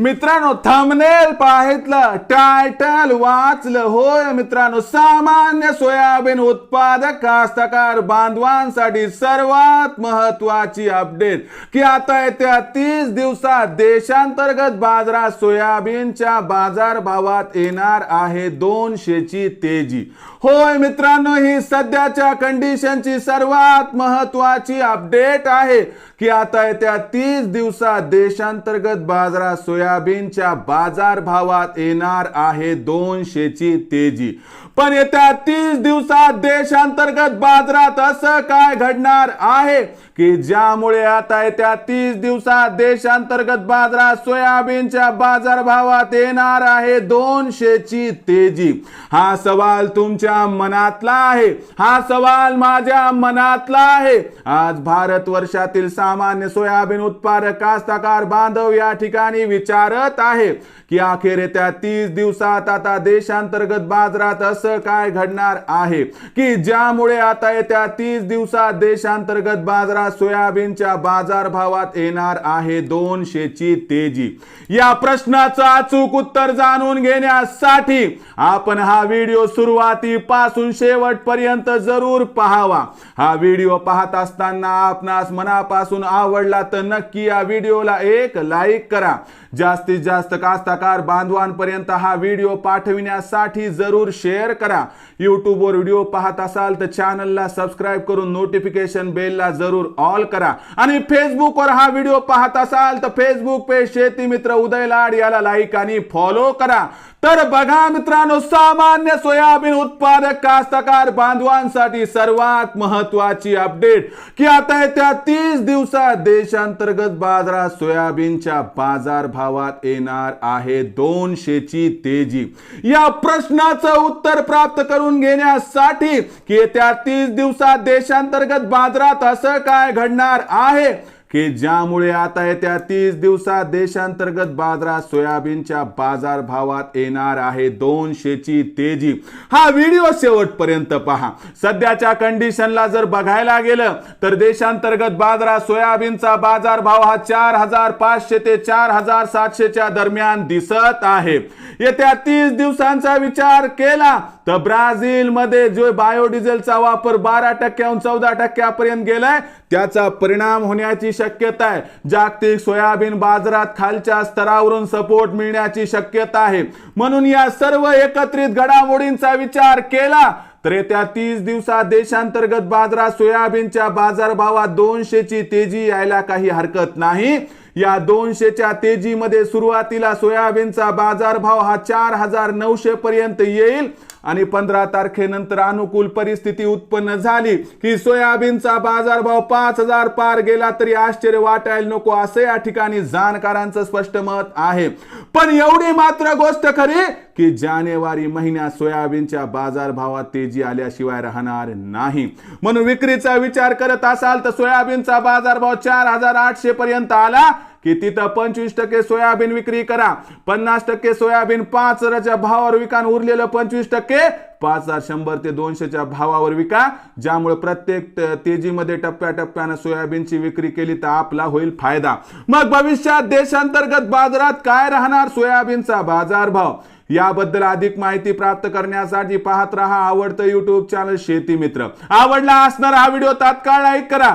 मित्रांनो thumbnail पाहितलं. Title वाचलं. होय मित्रांनो सामान्य सोयाबीन उत्पादक कास्तकार बांधवांसाठी सर्वात महत्वाची अपडेट की आता येत्या तीस दिवसात देशांतर्गत बाजारात सोयाबीनच्या बाजार भावात येणार आहे दोनशेची तेजी. होय मित्रांनो ही सध्याच्या कंडिशनची सर्वात महत्वाची अपडेट आहे. की आता येत्या तीस दिवसात देशांतर्गत बाजारात सोया सोयाबीनच्या बाजार भावात येणार आहे दोनशेची तेजी. पण येत्या तीस दिवसात देशांतर्गत बाजारात असं काय घडणार आहे? की ज्यामुळे आता येत्या तीस दिवसात देशांतर्गत बाजारात सोयाबीनच्या बाजार भावात येणार आहे दोनशेची तेजी? हा सवाल तुमच्या मनातला आहे. हा सवाल माझ्या मनातला आहे. आज भारत वर्षातील सामान्य सोयाबीन उत्पादक कास्तकार बांधव या ठिकाणी विचार विचारत आहे की अखेर येत्या तीस दिवसात आता देशांतर्गत बाजारात असं काय घडणार आहे? की ज्यामुळे आता येत्या तीस दिवसात देशांतर्गत बाजारात सोयाबीनच्या बाजार भावात येणार आहे दोनशेची तेजी? या प्रश्नाचं अचूक उत्तर जाणून घेण्यासाठी आपण हा व्हिडिओ सुरुवातीपासून शेवटपर्यंत जरूर पाहावा. हा व्हिडिओ पाहत असताना आपणास मनापासून आवडला तर नक्की या व्हिडिओला एक लाईक करा. जास्तीत जास्त कास्तकार बांधवांपर्यंत हा व्हिडिओ पाठविण्यासाठी जरूर शेअर करा. यूट्यूबवर व्हिडिओ पाहत असाल तर चॅनलला सबस्क्राईब करून नोटिफिकेशन बेलला जरूर ऑल करा. आणि फेसबुकवर हा व्हिडिओ पाहत असाल तर फेसबुक पेज शेती मित्र उदय लाड याला लाईक आणि फॉलो करा. तर बघा मित्रांनो सामान्य सोयाबीन उत्पादक कास्तकार बांधवांसाठी सर्वात महत्वाची अपडेट की आता येत्या तीस दिवसात देशांतर्गत बाजारात सोयाबीनच्या बाजार भावात येणार आहे दोनशेची तेजी. या प्रश्नाचं उत्तर प्राप्त करून घेण्यासाठी की येत्या तीस दिवसात देशांतर्गत बाजारात असं काय घडणार आहे? की ज्यामुळे आता येत्या तीस दिवसात देशांतर्गत बाजारात सोयाबीनच्या बाजार भावात येणार आहे दोनशेची तेजी. हा व्हिडिओ शेवटपर्यंत पहा. सध्याच्या कंडिशनला जर बघायला गेलं तर देशांतर्गत बाजारात सोयाबीनचा बाजार भाव हा चार हजार पाचशे ते चार हजार सातशेच्या दरम्यान दिसत आहे. येत्या तीस दिवसांचा विचार केला तर ब्राझीलमध्ये जो बायोडिझेलचा वापर बारा टक्क्याहून चौदा टक्क्यापर्यंत गेलाय त्याचा परिणाम होण्याची शक्यता आहे. जागतिक सोयाबीन बाजारात खालच्या स्तरावरून सपोर्ट मिळण्याची शक्यता आहे. म्हणून या सर्व एकत्रित घडामोडींचा विचार केला तर येत्या तीस दिवसात देशांतर्गत बाजारात सोयाबीनच्या बाजारभावात दोनशेची तेजी यायला काही हरकत नाही. या दोनशेच्या तेजीमध्ये सुरुवातीला सोयाबीनचा बाजारभाव हा चार हजार नऊशे पर्यंत येईल आणि पंधरा तारखेनंतर अनुकूल परिस्थिती उत्पन्न झाली. की सोयाबीनचा बाजारभाव पाच हजार पार गेला तरी आश्चर्य वाटायला नको असं या ठिकाणी जाणकारांचं स्पष्ट मत आहे. पण एवढी मात्र गोष्ट खरी की जानेवारी महिन्यात सोयाबीनच्या बाजारभावात तेजी आल्याशिवाय राहणार नाही. म्हणून विक्रीचा विचार करत असाल तर सोयाबीनचा बाजारभाव चार हजार आठशे पर्यंत आला. की तिथं पंचवीस टक्के सोयाबीन विक्री करा. पन्नास टक्के सोयाबीन पाच हजारच्या भावावर विकान उरलेलं पंचवीस टक्के पाच हजार शंभर ते दोनशेच्या भावावर विका. ज्यामुळे प्रत्येक तेजीमध्ये टप्प्याटप्प्यानं सोयाबीनची विक्री केली तर आपला होईल फायदा. मग भविष्यात देशांतर्गत बाजारात काय राहणार सोयाबीनचा बाजारभाव? याबद्दल अधिक माहिती प्राप्त करण्यासाठी पाहत रहा आवडतं युट्यूब चॅनल शेती मित्र. आवडला असणार हा व्हिडिओ तात्काळ लाईक करा.